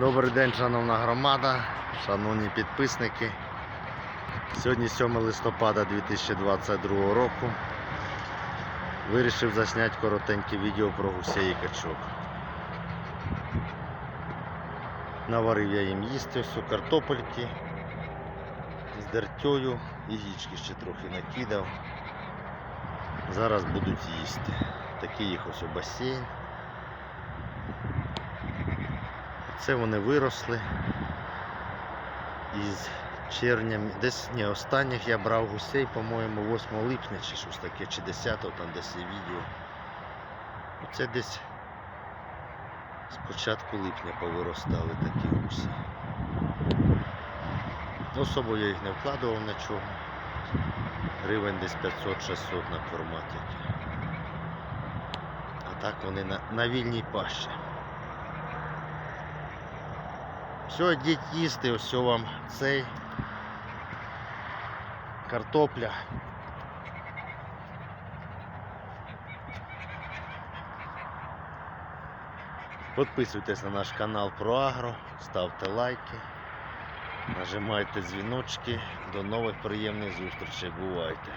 Добрий день, шановна громада, шановні підписники. Сьогодні 7 листопада 2022 року. Вирішив засняти коротеньке відео про гусей і качок. Наварив я їм їсти всю картопельки з дертьою, яєчки ще трохи накидав. Зараз будуть їсти. Такий їх ось у басейн. Це вони виросли із червня, десь ні, останніх я брав гусей, по-моєму, 8 липня чи щось таке, чи 10 там десь є відео. Оце десь з початку липня повиростали такі гуси. Особо я їх не вкладував нічого. Гривень десь 500-600 на форматі. А так вони на, на вільній пащі. Все, йдіть їсти, ось вам цей картопля. Підписуйтесь на наш канал про агро, ставте лайки, нажимайте дзвіночки. До нових приємних зустрічей. Бувайте!